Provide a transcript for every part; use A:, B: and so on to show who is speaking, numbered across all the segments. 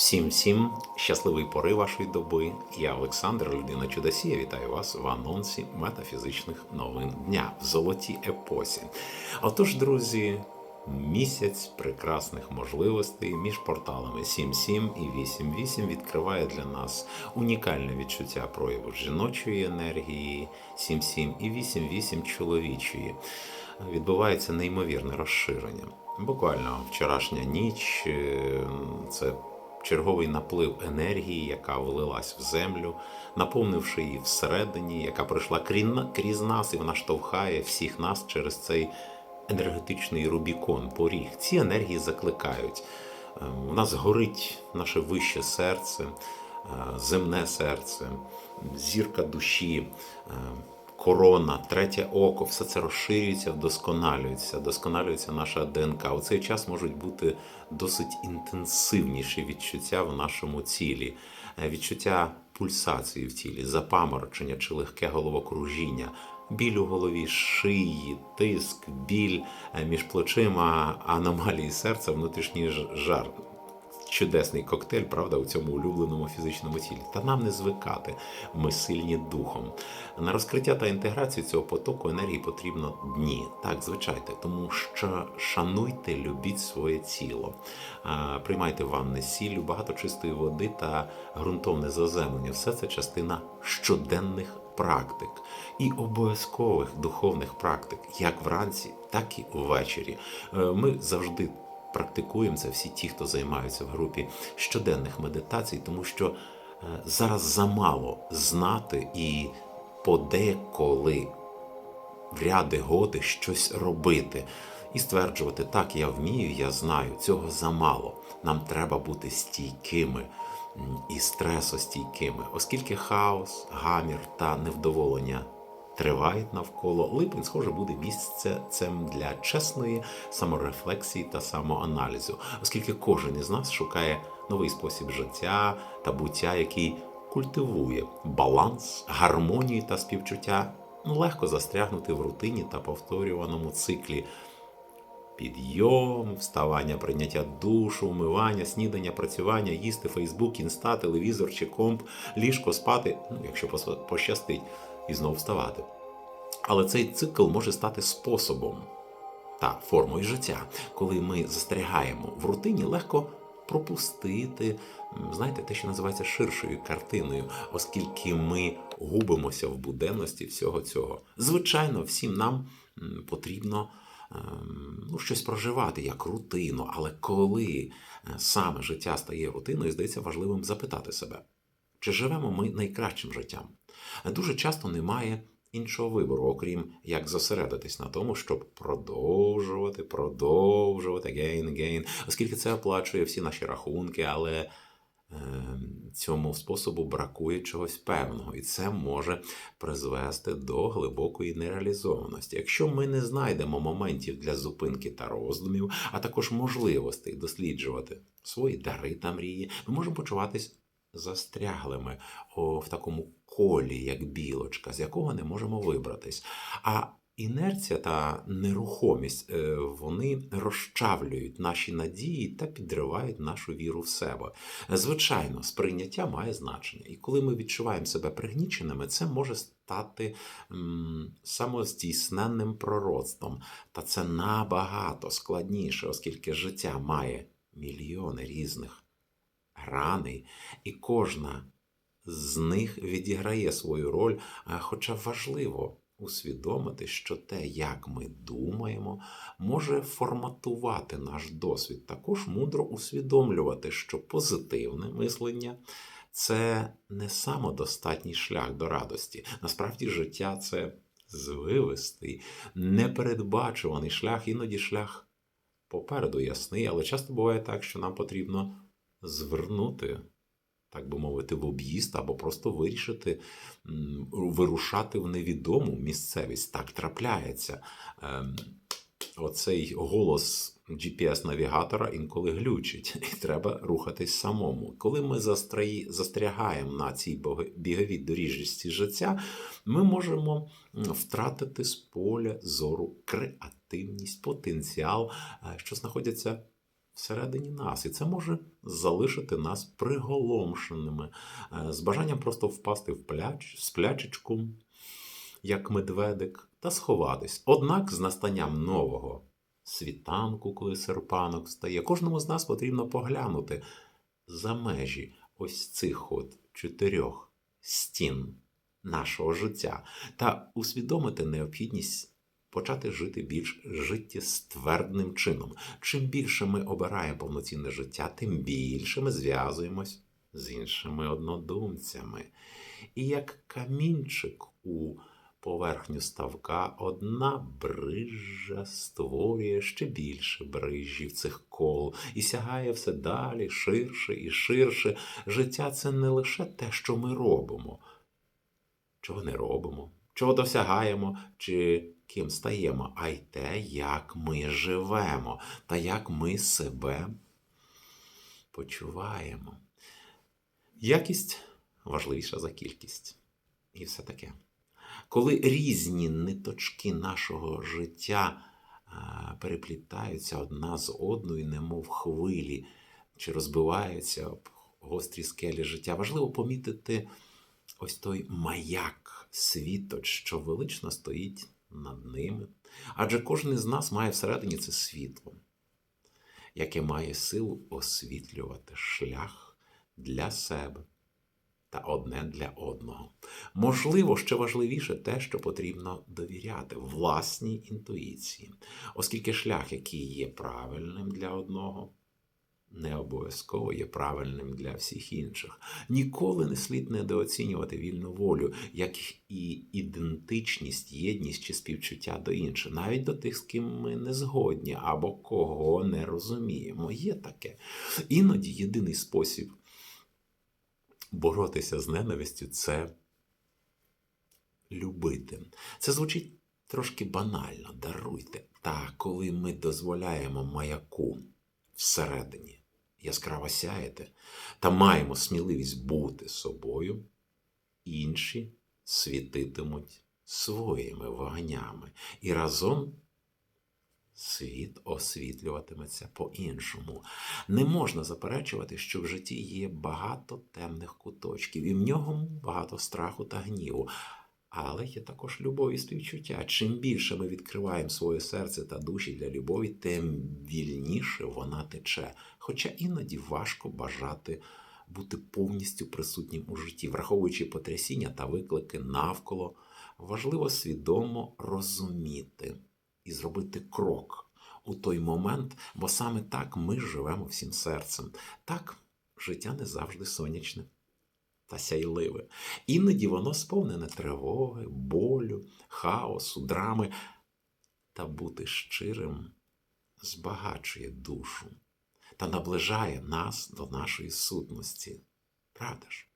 A: Всім всім щасливої пори вашої доби. Я Олександр, людина чудосія. Вітаю вас в анонсі метафізичних новин дня в золотій епосі. Отож, друзі, місяць прекрасних можливостей між порталами 7.7 і 8.8 відкриває для нас унікальне відчуття прояву жіночої енергії 7.7 і 8.8 чоловічої. Відбувається неймовірне розширення. Буквально вчорашня ніч е, це черговий наплив енергії, яка влилась в землю, наповнивши її всередині, яка пройшла крізь нас, і вона штовхає всіх нас через цей енергетичний Рубікон, поріг. Ці енергії закликають. Е, У нас горить наше вище серце, е, земне серце, зірка душі. Корона, третє око, все це розширюється, вдосконалюється, вдосконалюється наша ДНК. У цей час можуть бути досить інтенсивніші відчуття в нашому тілі, Е, відчуття пульсації в тілі, запаморочення чи легке головокружіння, біль у голові, шиї, тиск, біль е, між плечима, аномалії серця, внутрішній жар чудесний коктейль, правда, у цьому улюбленому фізичному тілі. Та нам не звикати. Ми сильні духом. На розкриття та інтеграцію цього потоку енергії потрібно дні. Так, звичайте, тому що шануйте, любіть своє тіло. Приймайте ванни сіллю, багато чистої води та ґрунтовне заземлення. Все це частина щоденних практик і обов'язкових духовних практик, як вранці, так і ввечері. Е, Ми завжди практикуємо це всі ті, хто займаються в групі щоденних медитацій, тому що е, зараз замало знати і подеколи в ряди годи щось робити. І стверджувати, так, я вмію, я знаю, цього замало. Нам треба бути стійкими і стресостійкими, оскільки хаос, гамір та невдоволення тривають навколо, липень, схоже, буде місцем для чесної саморефлексії та самоаналізу, оскільки кожен із нас шукає новий спосіб життя та буття, який культивує баланс, гармонію та співчуття. Ну, легко застрягнути в рутині та повторюваному циклі. Підйом, вставання, прийняття душу, умивання, снідання, працювання, їсти Фейсбук, інста, телевізор чи комп, ліжко, спати, ну, якщо пощастить, і знов вставати. Але цей цикл може стати способом та формою життя, коли ми застрягаємо в рутині, легко пропустити, знаєте, те, що називається ширшою картиною, оскільки ми губимося в буденності всього цього. Звичайно, всім нам потрібно ем, ну, щось проживати як рутину, але коли е, саме життя стає рутиною, здається важливим запитати себе, чи живемо ми найкращим життям? Дуже часто немає іншого вибору, окрім як зосередитись на тому, щоб продовжувати, продовжувати again, again, оскільки це оплачує всі наші рахунки, але е, цьому способу бракує чогось певного, і це може призвести до глибокої нереалізованості. Якщо ми не знайдемо моментів для зупинки та роздумів, а також можливостей досліджувати свої дари та мрії, ми можемо почуватись застряглими о, в такому колі, як білочка, з якого не можемо вибратись. А інерція та нерухомість е, вони розчавлюють наші надії та підривають нашу віру в себе. Звичайно, сприйняття має значення, і коли ми відчуваємо себе пригніченими, це може стати м, самоздійсненним пророцтвом. Та це набагато складніше, оскільки життя має мільйони різних граней, і кожна з них відіграє свою роль, хоча важливо усвідомити, що те, як ми думаємо, може форматувати наш досвід. Також мудро усвідомлювати, що позитивне мислення це не самодостатній шлях до радості. Насправді, життя це звивистий, непередбачуваний шлях, іноді шлях попереду ясний, але часто буває так, що нам потрібно звернути, так би мовити, в об'їзд або просто вирішити вирушати в невідому місцевість. Так трапляється. Ем, Оцей голос GPS-навігатора інколи глючить, і треба рухатись самому. Коли ми застрягаємо на цій біговій доріжці життя, ми можемо втратити з поля зору креативність, потенціал, е, що знаходяться всередині нас, і це може залишити нас приголомшеними, е, з бажанням просто впасти в пляч, сплячечку, як медведик, та сховатись. Однак з настанням нового світанку, коли серпанок встає, кожному з нас потрібно поглянути за межі ось цих от чотирьох стін нашого життя та усвідомити необхідність почати жити більш життєствердним чином. Чим більше ми обираємо повноцінне життя, тим більше ми зв'язуємось з іншими однодумцями. І як камінчик у поверхню ставка, одна брижа створює ще більше брижів цих кол і сягає все далі, ширше і ширше. Життя це не лише те, що ми робимо, чого не робимо, чого досягаємо, чи ким стаємо, а й те, як ми живемо та як ми себе почуваємо. Якість важливіша за кількість. І все таке. Коли різні ниточки нашого життя переплітаються одна з одною, немов хвилі, чи розбиваються об гострі скелі життя, важливо помітити ось той маяк, світоч, що велично стоїть над ними. Адже кожен із нас має всередині це світло, яке має силу освітлювати шлях для себе та одне для одного. Можливо, ще важливіше те, що потрібно довіряти власній інтуїції, оскільки шлях, який є правильним для одного, не обов'язково є правильним для всіх інших. Ніколи не слід недооцінювати вільну волю, як і ідентичність, єдність чи співчуття до інших, навіть до тих, з ким ми не згодні або кого не розуміємо. Є таке. Іноді єдиний спосіб боротися з ненавистю це любити. Це звучить трошки банально, даруйте. Та коли ми дозволяємо маяку всередині яскраво сяяти та маємо сміливість бути собою, інші світитимуть своїми вогнями, і разом світ освітлюватиметься по-іншому. Не можна заперечувати, що в житті є багато темних куточків, і в ньому багато страху та гніву. Але є також любов і співчуття. Чим більше ми відкриваємо своє серце та душі для любові, тим вільніше вона тече. Хоча іноді важко бажати бути повністю присутнім у житті, враховуючи потрясіння та виклики навколо, важливо свідомо розуміти і зробити крок у той момент, бо саме так ми живемо всім серцем. Так, життя не завжди сонячне та сяйливе. Іноді воно сповнене тривоги, болю, хаосу, драми. Та бути щирим збагачує душу та наближає нас до нашої сутності. Правда ж?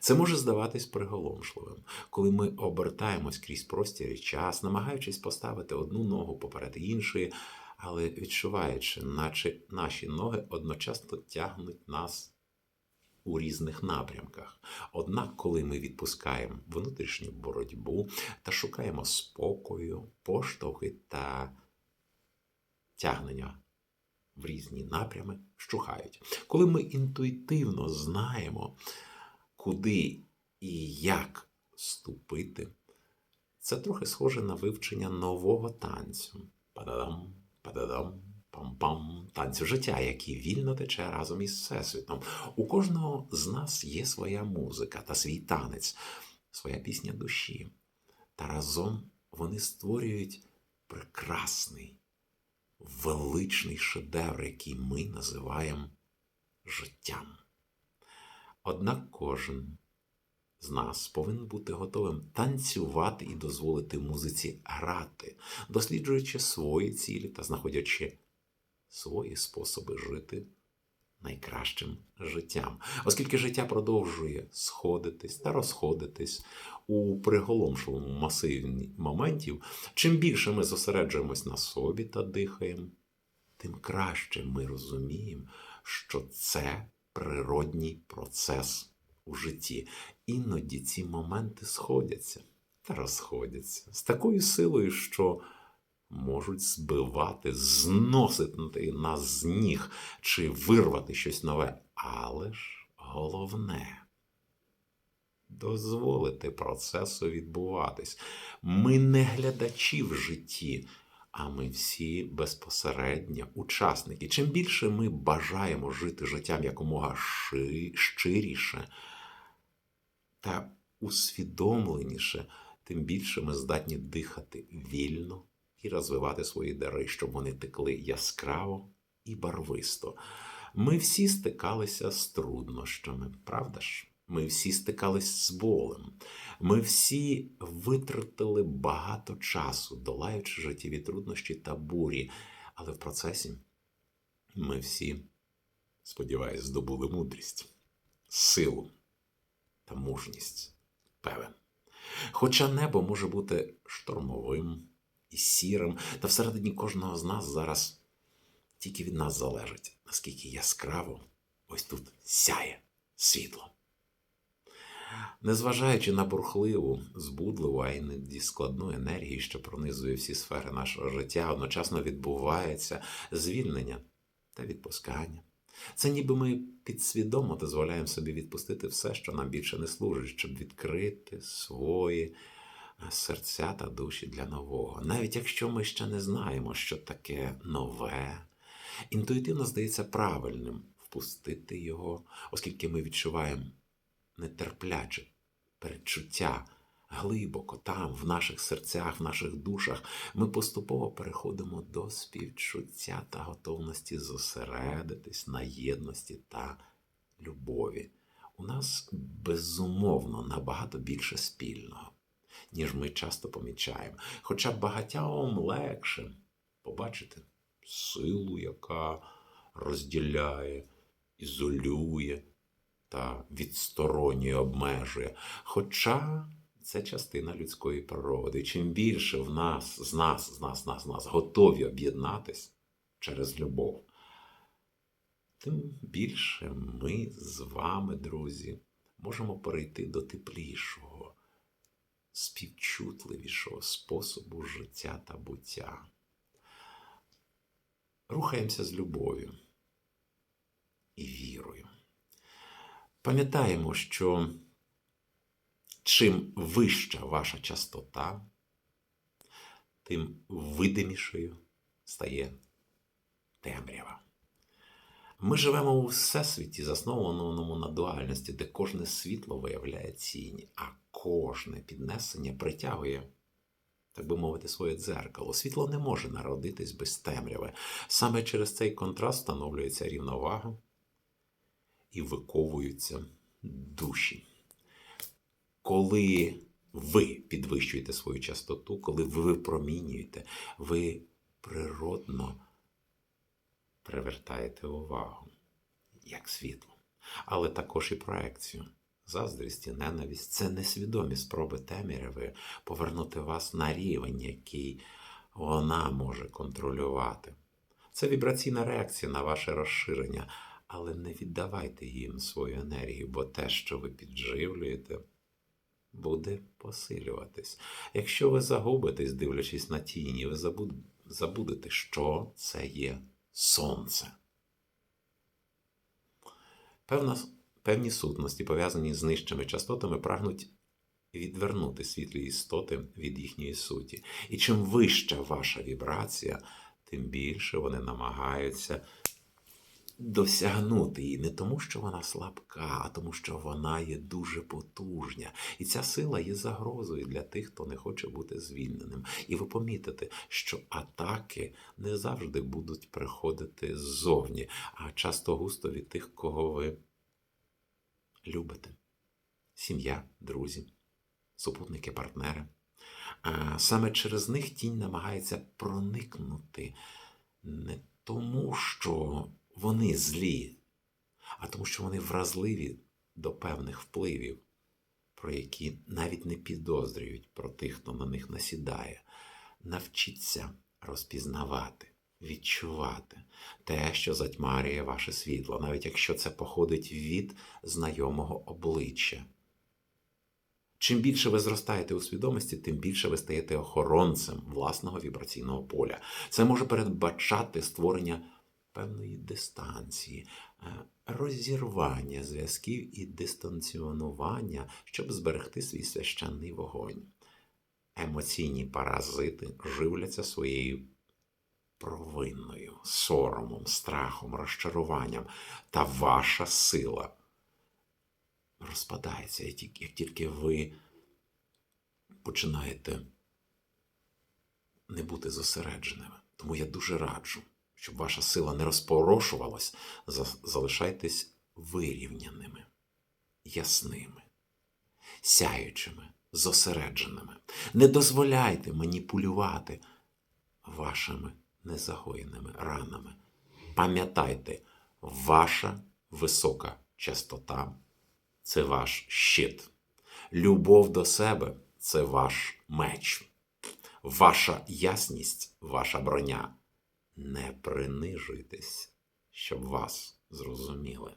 A: Це може здаватись приголомшливим, коли ми обертаємось крізь простір і час, намагаючись поставити одну ногу поперед іншої, але відчуваючи, наче наші ноги одночасно тягнуть нас у різних напрямках. Однак, коли ми відпускаємо внутрішню боротьбу та шукаємо спокою, поштовхи та тягнення в різні напрями, щухають. Коли ми інтуїтивно знаємо, куди і як ступити, це трохи схоже на вивчення нового танцю. Пададам, пададам, пам-пам, танцю життя, який вільно тече разом із Всесвітом. У кожного з нас є своя музика та свій танець, своя пісня душі. Та разом вони створюють прекрасний, величний шедевр, який ми називаємо життям. Однак кожен з нас повинен бути готовим танцювати і дозволити музиці грати, досліджуючи свої цілі та знаходячи свої способи жити найкращим життям, оскільки життя продовжує сходитись та розходитись у приголомшливому масиві моментів, чим більше ми зосереджуємось на собі та дихаємо, тим краще ми розуміємо, що це природній процес у житті. Іноді ці моменти сходяться та розходяться з такою силою, що можуть збивати, зносити нас з ніг чи вирвати щось нове. Але ж головне дозволити процесу відбуватись. Ми не глядачі в житті, а ми всі безпосередньо учасники. Чим більше ми бажаємо жити життям якомога ши- щиріше та усвідомленіше, тим більше ми здатні дихати вільно і розвивати свої дари, щоб вони текли яскраво і барвисто. Ми всі стикалися з труднощами, правда ж? Ми всі стикались з болем. Ми всі витратили багато часу, долаючи життєві труднощі та бурі. Але в процесі ми всі, сподіваюсь, здобули мудрість, силу та мужність. Певен. Хоча небо може бути штормовим і сірим, та всередині кожного з нас зараз тільки від нас залежить, наскільки яскраво ось тут сяє світло. Незважаючи на бурхливу, збудливу, а й не складну енергію, що пронизує всі сфери нашого життя, одночасно відбувається звільнення та відпускання. Це ніби ми підсвідомо дозволяємо собі відпустити все, що нам більше не служить, щоб відкрити свої серця та душі для нового. Навіть якщо ми ще не знаємо, що таке нове, інтуїтивно здається правильним впустити його, оскільки ми відчуваємо нетерпляче передчуття глибоко там, в наших серцях, в наших душах, ми поступово переходимо до співчуття та готовності зосередитись на єдності та любові. У нас безумовно набагато більше спільного, ніж ми часто помічаємо. Хоча багатьом легше побачити силу, яка розділяє, ізолює та відсторонньо обмежує. Хоча це частина людської природи. Чим більше в нас, з нас, з нас, з нас, з нас готові об'єднатись через любов, тим більше ми з вами, друзі, можемо перейти до теплішого, співчутливішого способу життя та буття. Рухаємося з любов'ю і вірою. Пам'ятаємо, що чим вища ваша частота, тим видимішою стає темрява. Ми живемо у всесвіті, заснованому на дуальності, де кожне світло виявляє цінь, а кожне піднесення притягує, так би мовити, своє дзеркало. Світло не може народитись без темряви. Саме через цей контраст встановлюється рівновага і виковуються душі. Коли ви підвищуєте свою частоту, коли ви випромінюєте, ви природно привертаєте увагу, як світло, але також і проекцію. Заздрість і ненависть це несвідомі спроби темряви повернути вас на рівень, який вона може контролювати. Це вібраційна реакція на ваше розширення, але не віддавайте їм свою енергію, бо те, що ви підживлюєте, буде посилюватись. Якщо ви загубитесь, дивлячись на тіні, ви забудете, що це є сонце. Певна, Певні сутності, пов'язані з нижчими частотами, прагнуть відвернути світлі істоти від їхньої суті. І чим вища ваша вібрація, тим більше вони намагаються досягнути її не тому, що вона слабка, а тому, що вона є дуже потужня. І ця сила є загрозою для тих, хто не хоче бути звільненим. І ви помітите, що атаки не завжди будуть приходити ззовні, а часто густо від тих, кого ви любите. Сім'я, друзі, супутники, партнери. Саме через них тінь намагається проникнути не тому, що вони злі, а тому, що вони вразливі до певних впливів, про які навіть не підозрюють про тих, хто на них насідає. Навчіться розпізнавати, відчувати те, що затьмарює ваше світло, навіть якщо це походить від знайомого обличчя. Чим більше ви зростаєте у свідомості, тим більше ви стаєте охоронцем власного вібраційного поля. Це може передбачати створення певної дистанції, е, розірвання зв'язків і дистанціонування, щоб зберегти свій священний вогонь. Емоційні паразити живляться своєю провинною, соромом, страхом, розчаруванням, та ваша сила розпадається, як тільки ви починаєте не бути зосередженими. Тому я дуже раджу, щоб ваша сила не розпорошувалась, залишайтесь вирівняними, ясними, сяючими, зосередженими. Не дозволяйте маніпулювати вашими незагоєними ранами. Пам'ятайте, ваша висока частота це ваш щит. Любов до себе це ваш меч. Ваша ясність, ваша броня. Не принижуйтесь, щоб вас зрозуміли.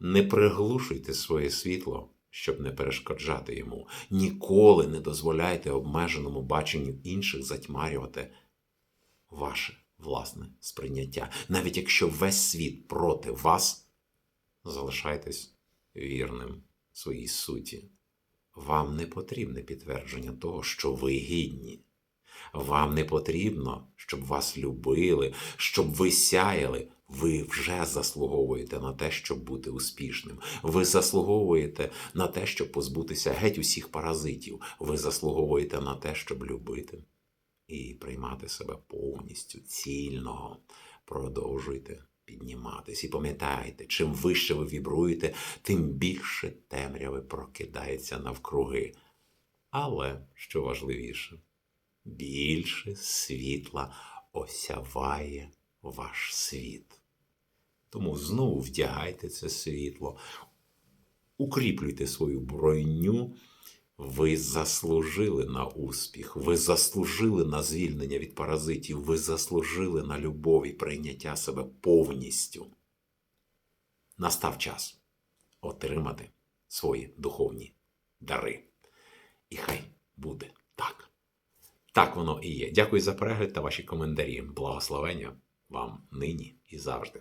A: Не приглушуйте своє світло, щоб не перешкоджати йому. Ніколи не дозволяйте обмеженому баченню інших затьмарювати ваше власне сприйняття. Навіть якщо весь світ проти вас, залишайтесь вірним своїй суті. Вам не потрібне підтвердження того, що ви гідні. Вам не потрібно, щоб вас любили, щоб ви сяяли. Ви вже заслуговуєте на те, щоб бути успішним. Ви заслуговуєте на те, щоб позбутися геть усіх паразитів. Ви заслуговуєте на те, щоб любити і приймати себе повністю цільного. Продовжуйте підніматись і пам'ятайте, чим вище ви вібруєте, тим більше темряви прокидається навкруги. Але, що важливіше, більше світла осяває ваш світ. Тому знову вдягайте це світло, укріплюйте свою броню. Ви заслужили на успіх, ви заслужили на звільнення від паразитів, ви заслужили на любов і прийняття себе повністю. Настав час отримати свої духовні дари. І хай буде так. Так воно і є. Дякую за перегляд та ваші коментарі. Благословення вам нині і завжди.